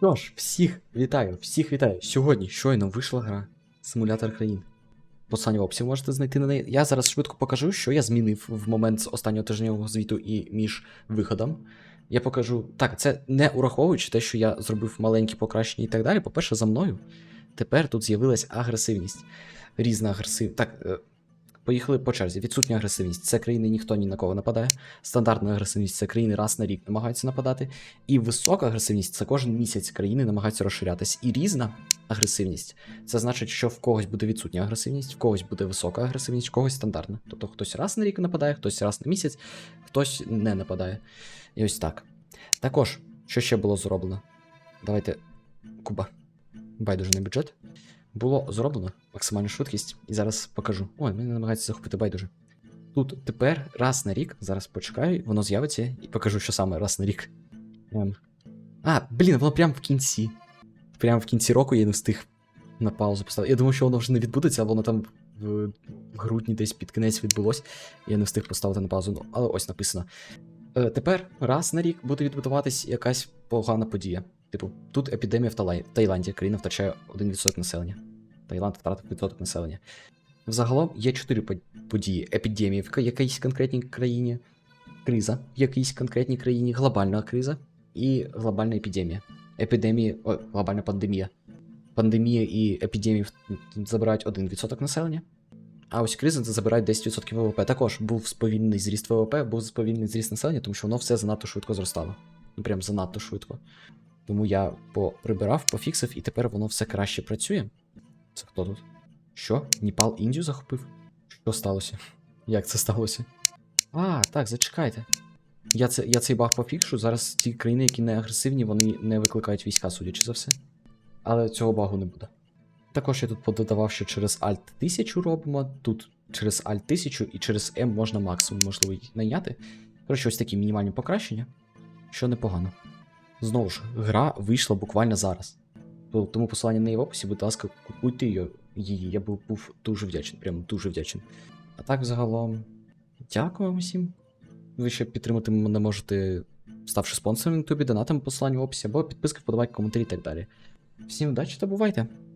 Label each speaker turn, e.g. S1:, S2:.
S1: Що ж, всіх вітаю, всіх вітаю. Сьогодні щойно вийшла гра Симулятор країн. Посилання в описі можете знайти на неї. Я зараз швидко покажу, що я змінив в момент з останнього тижневого звіту і між виходом. Я покажу. Так, це не ураховуючи те, що я зробив маленькі покращення і так далі. По-перше, за мною тепер тут з'явилась агресивність. Різна агресивність. Так, е, поїхали по черзі. Відсутня агресивність. Це країни ніхто ні на кого нападає. Стандартна агресивність це країни раз на рік намагаються нападати. І висока агресивність це кожен місяць країни намагаються розширятись. І різна агресивність це значить, що в когось буде відсутня агресивність, в когось буде висока агресивність, в когось стандартна. Тобто хтось раз на рік нападає, хтось раз на місяць, хтось не нападає. І ось так. Також, що ще було зроблено? Давайте. Куба. Байдуже на бюджет. Було зроблено максимальну швидкість, і зараз покажу. Ой, мене намагається захопити байдуже. Тут тепер раз на рік, зараз почекаю, воно з'явиться і покажу, що саме раз на рік. Ем. А, блін, воно прямо в кінці. Прямо в кінці року я не встиг на паузу поставити. Я думав, що воно вже не відбудеться, а воно там в, грудні десь під кінець відбулось. Я не встиг поставити на паузу. Але ось написано. Е, тепер раз на рік буде відбудуватись якась погана подія. Типу, тут епідемія в Талай... Таїланді, країна втрачає 1% населення. Таїланд втратив відсоток населення. Взагалом є чотири події: епідемія в якійсь конкретній країні, криза в якійсь конкретній країні, глобальна криза і глобальна епідемія. Епідемія, ой, глобальна пандемія. Пандемія і епідемія забирають 1% населення. А ось криза забирають 10% ВВП. Також був сповільнений зріст ВВП, був сповільнений зріст населення, тому що воно все занадто швидко зростало. Ну прям занадто швидко. Тому я поприбирав, пофіксив, і тепер воно все краще працює. Це хто тут? Що? Ніпал Індію захопив? Що сталося? Як це сталося? А, так, зачекайте. Я, це, я цей баг пофікшу. Зараз ті країни, які не агресивні, вони не викликають війська, судячи за все. Але цього багу не буде. Також я тут пододавав, що через Alt 1000 робимо, тут через Alt 1000 і через M можна максимум можливо найняти. Коротше, ось такі мінімальні покращення, що непогано. Знову ж, гра вийшла буквально зараз. Тому посилання не неї в описі, будь ласка, купуйте її. Я був, був дуже вдячний, прям дуже вдячний. А так, загалом, дякую вам усім. Ви ще підтримати мене можете, ставши спонсором на Ютубі, донатами посилання в описі, або підписки, вподобайки, коментарі і так далі. Всім удачі та бувайте!